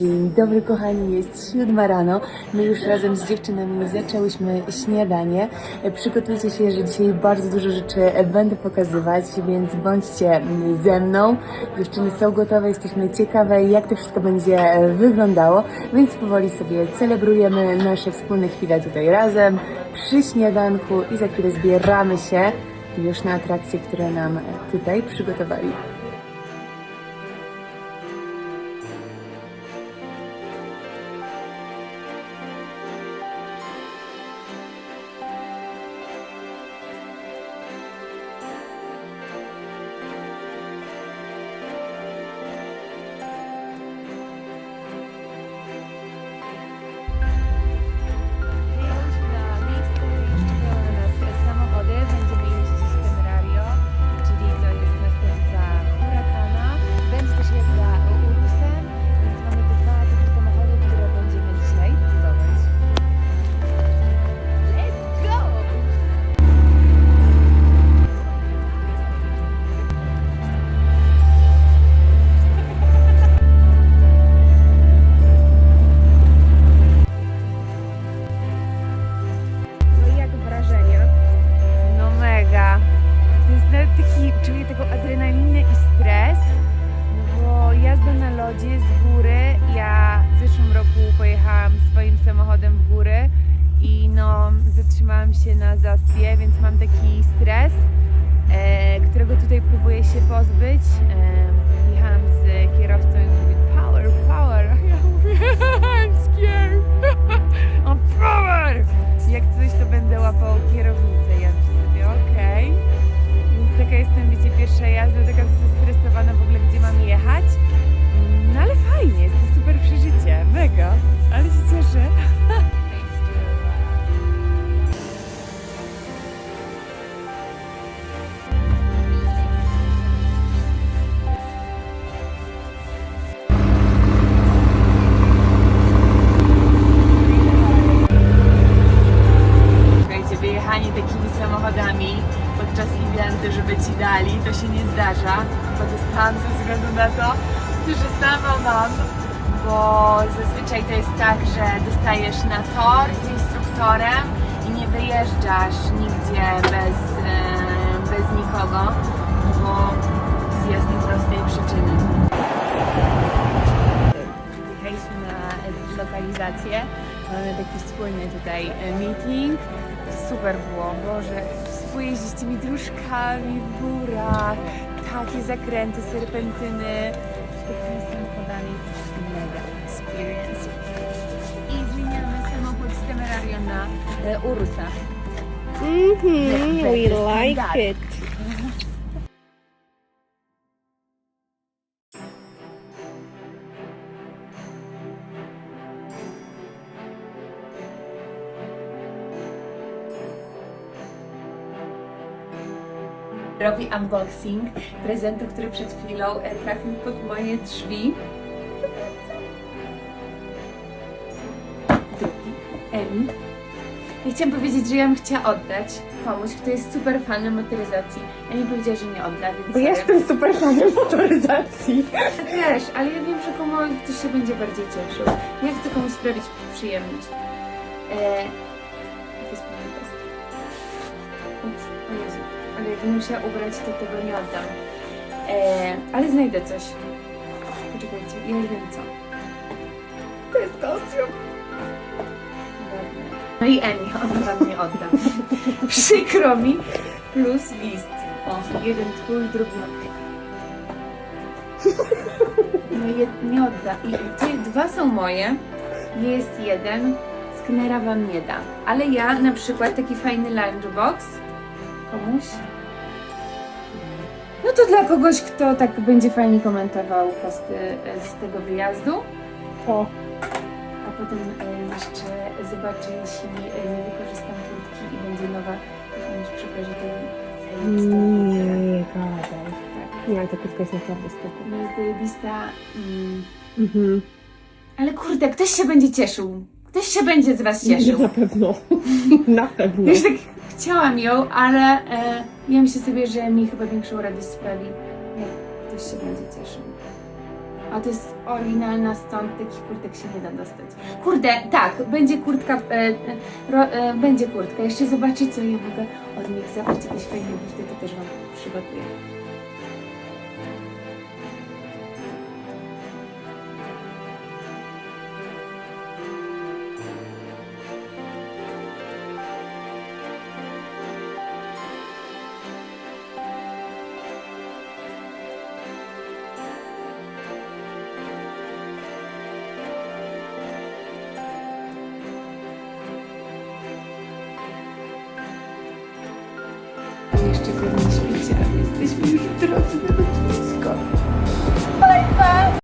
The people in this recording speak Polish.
Dzień dobry kochani, jest siódma rano. My już razem z dziewczynami zaczęłyśmy śniadanie. Przygotujcie się, że dzisiaj bardzo dużo rzeczy będę pokazywać, więc bądźcie ze mną. Dziewczyny są gotowe, jesteśmy ciekawe jak to wszystko będzie wyglądało, więc powoli sobie celebrujemy nasze wspólne chwile tutaj razem przy śniadanku i za chwilę zbieramy się już na atrakcje, które nam tutaj przygotowali. nights. Eventu, żeby ci dali, to się nie zdarza. Dostałam ze względu na to, że sama mam. Bo zazwyczaj to jest tak, że dostajesz na tor z instruktorem i nie wyjeżdżasz nigdzie bez, e, bez nikogo, bo z jasnej prostej przyczyny. Jechaliśmy na lokalizację. Mamy taki wspólny tutaj e, meeting. Super było, Boże. Pojeździć tymi dróżkami w górach, takie zakręty, serpentyny. Takimi samochodami. Mega experience. I zmieniamy samochód z Temerario na e, Urusa. Mhm, we like it. Robi unboxing prezentu, który przed chwilą e, trafił pod moje drzwi. Drugi, Emi. I chciałam powiedzieć, że ja bym chciała oddać komuś, kto jest super fanem motoryzacji. Emi powiedziała, że nie odda, więc Bo sorry. jestem super fanem motoryzacji. Wiesz, ale ja wiem, że komuś ktoś się będzie bardziej cieszył. Ja chcę komuś sprawić przyjemność. E, to jest jakbym musiała ubrać, to tego nie oddam. E, ale znajdę coś. Poczekajcie, ja wiem co. To jest kostium. No i Emi, on wam nie odda. Przykro mi. Plus list. O, jeden twój, drugi no jed- nie odda. I te dwa są moje, jest jeden, sknera wam nie da. Ale ja na przykład taki fajny lunchbox komuś. No to dla kogoś, kto tak będzie fajnie komentował posty e, z tego wyjazdu. O, A potem e, jeszcze zobaczę, jeśli e, nie wykorzystam kurtki i będzie nowa, to przekażę to zajebista kurtka. nie gadaj. Tak. Nie, ale ta kurtka jest naprawdę spoko. No jest zajebista. Mm. Mhm. Ale kurde, ktoś się będzie cieszył. Ktoś się będzie z Was cieszył. Na pewno. Na pewno. Już tak chciałam ją, ale e, ja myślę sobie, że mi chyba większą radość sprawi, jak ktoś się będzie cieszył. A to jest oryginalna, stąd takich kurtek się nie da dostać. Kurde, tak, będzie kurtka, e, e, ro, e, będzie kurtka. Jeszcze zobaczę, co ja mogę od nich zabrać, jakieś fajne buty, to też Wam przygotuję. Jeszcze pewnie śpicie, ale jesteśmy już w drodze na lotnisko. Bye, bye!